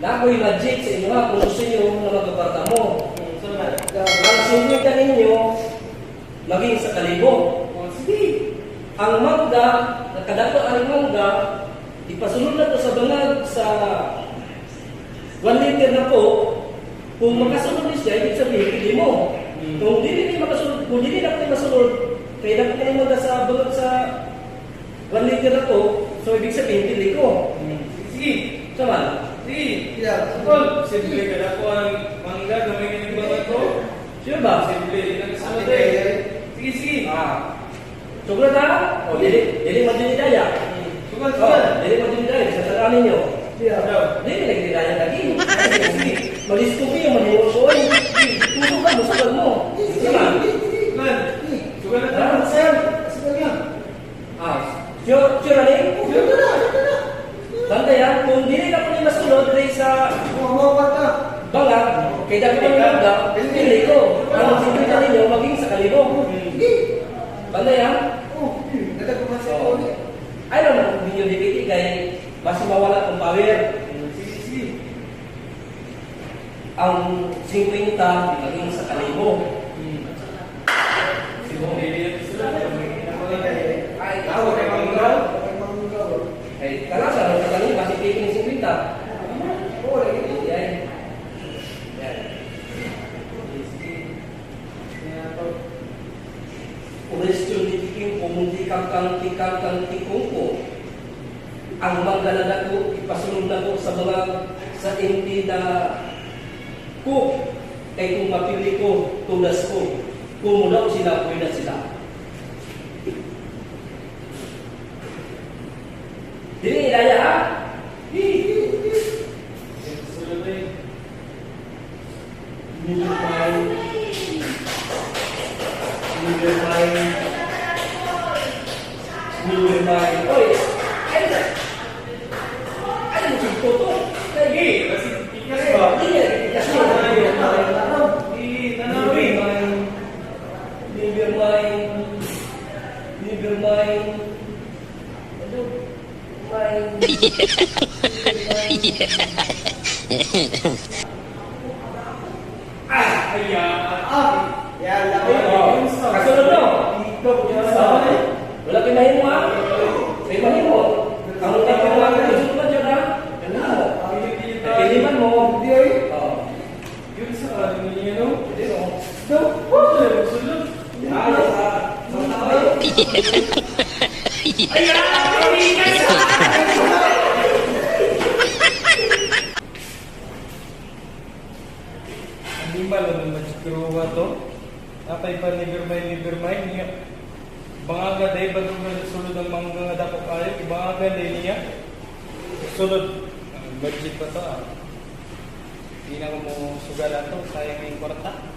na ako'y legit sa inyo ha, kung gusto nyo na magkaparta mo. Ang sinwita ninyo, maging sa kalibo. Oh, sige. Ang mangga, nakadato ang mangga, ipasunod na to sa bangag sa 1 liter na po, kung makasunod ni siya, ibig sabihin, hindi mo. Kung hindi ni makasunod, kung hindi na kayo masunod, kaya dapat kayo magda sa bangag sa 1 liter na to, so ibig sabihin, pili ko. Hmm. Sige. Sama? Sige. Yeah. Tol, simple ka na po ang mangga, gamay ka ng mga to. Sure ba? Simple. Nagsunod eh. Sige, sige. Ah. Sugat ha? O, dili, dili mo din daya. Hmm. Sugal, Oh, dili mo din daya, sa. Yeah. Daw. Hindi, nagdidaya lagi. Sige, malis ko kayo, maniwag ko. Puso ka, masakal mo. Sugal na Ah, tayo. Sir, sige nga. Ah, sure, sure, yun? Sure na, sure ka na. Banda yan, kung dili na po niya masunod, dili sa Oh, mawapat ka. bangag, kaya dapat ang bangag, pili ko. Ang sinunod ninyo, maging sa kalibo. Sige. Banda yan? Oh, nagkagawa sa So, ulit. ay naman, kung ninyo dipiti, kaya basta mawala kong power. Ang 50 maging sa kalibo. Hmm. Siguro ka mga Ay, Ako, kay mangga. Ay, manggaw. Ay, kalasa, ano ka kanina, kasi pili ng 50. Oo, lagi. Yan. Yan. Question ni Tiking pumunti kang kang tikang kang tikong ko. Ang manggalala ko, ipasunod na ko sa mga sa hindi na ko. Kay kung mapili ko, tulas ko. Kumunaw sila, pwede sila. Dili ilaya ha? Susunod eh. Never mind. Oy! Ay! Ay! Ay! Toto! Sige, kasi ikas ba? Kasi Ay, never mind. Sige, Never mind. Never mind. Ano? Mind. Ah, ayan. Ah, yan, laki. Oh, kasunod no? Wala kayo mahimo ha? May mahimo. Ang utang ko mga kasunod na dyan ha? Yan na mo. Piliman mo. Hindi ay. Oh. Yun sa ano niya, no? Hindi mo. No. Sunod, sunod. Ayos ha? Sa tao. Hindi ba lang siguro to? Apay pa never mind niya. Bangaga day ba nung sulod ang mga dapat kayo? Bangaga day niya. Sulod. Budget pa to ah. Hindi na mo sugalan to. Sayang yung kwarta.